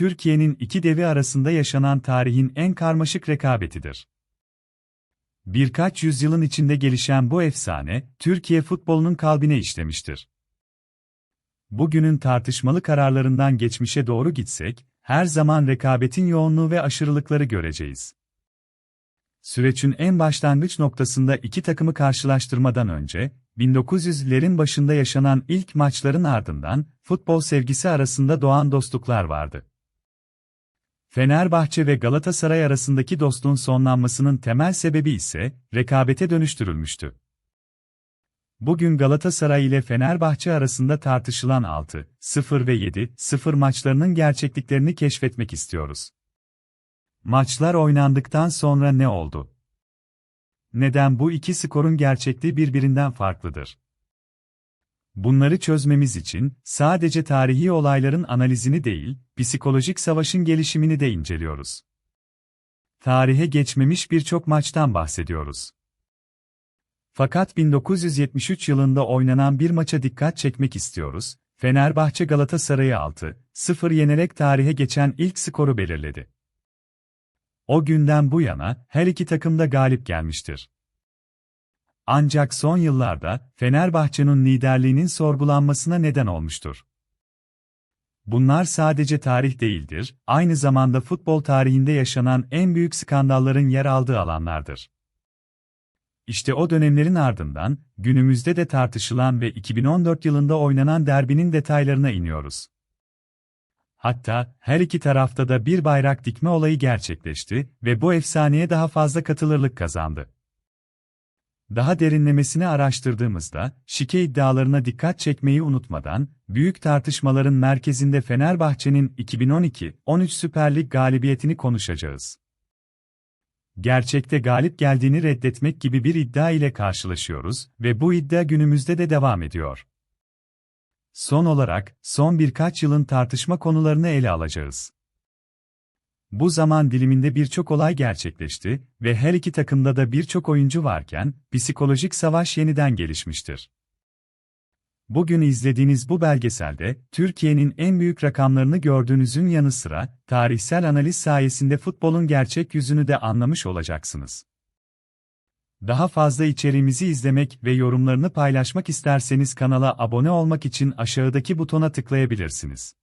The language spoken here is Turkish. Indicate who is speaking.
Speaker 1: Türkiye'nin iki devi arasında yaşanan tarihin en karmaşık rekabetidir. Birkaç yüzyılın içinde gelişen bu efsane, Türkiye futbolunun kalbine işlemiştir. Bugünün tartışmalı kararlarından geçmişe doğru gitsek, her zaman rekabetin yoğunluğu ve aşırılıkları göreceğiz. Süreçin en başlangıç noktasında iki takımı karşılaştırmadan önce, 1900'lerin başında yaşanan ilk maçların ardından, futbol sevgisi arasında doğan dostluklar vardı. Fenerbahçe ve Galatasaray arasındaki dostluğun sonlanmasının temel sebebi ise, rekabete dönüştürülmüştü. Bugün Galatasaray ile Fenerbahçe arasında tartışılan 6, 0 ve 7, 0 maçlarının gerçekliklerini keşfetmek istiyoruz. Maçlar oynandıktan sonra ne oldu? Neden bu iki skorun gerçekliği birbirinden farklıdır? Bunları çözmemiz için sadece tarihi olayların analizini değil, psikolojik savaşın gelişimini de inceliyoruz. Tarihe geçmemiş birçok maçtan bahsediyoruz. Fakat 1973 yılında oynanan bir maça dikkat çekmek istiyoruz. Fenerbahçe Galatasaray'ı 6-0 yenerek tarihe geçen ilk skoru belirledi. O günden bu yana her iki takım da galip gelmiştir. Ancak son yıllarda Fenerbahçe'nin liderliğinin sorgulanmasına neden olmuştur. Bunlar sadece tarih değildir, aynı zamanda futbol tarihinde yaşanan en büyük skandalların yer aldığı alanlardır. İşte o dönemlerin ardından, günümüzde de tartışılan ve 2014 yılında oynanan derbinin detaylarına iniyoruz. Hatta, her iki tarafta da bir bayrak dikme olayı gerçekleşti ve bu efsaneye daha fazla katılırlık kazandı. Daha derinlemesine araştırdığımızda, şike iddialarına dikkat çekmeyi unutmadan, büyük tartışmaların merkezinde Fenerbahçe'nin 2012-13 Süper Lig galibiyetini konuşacağız. Gerçekte galip geldiğini reddetmek gibi bir iddia ile karşılaşıyoruz ve bu iddia günümüzde de devam ediyor. Son olarak, son birkaç yılın tartışma konularını ele alacağız. Bu zaman diliminde birçok olay gerçekleşti ve her iki takımda da birçok oyuncu varken, psikolojik savaş yeniden gelişmiştir. Bugün izlediğiniz bu belgeselde, Türkiye'nin en büyük rakamlarını gördüğünüzün yanı sıra, tarihsel analiz sayesinde futbolun gerçek yüzünü de anlamış olacaksınız. Daha fazla içeriğimizi izlemek ve yorumlarını paylaşmak isterseniz kanala abone olmak için aşağıdaki butona tıklayabilirsiniz.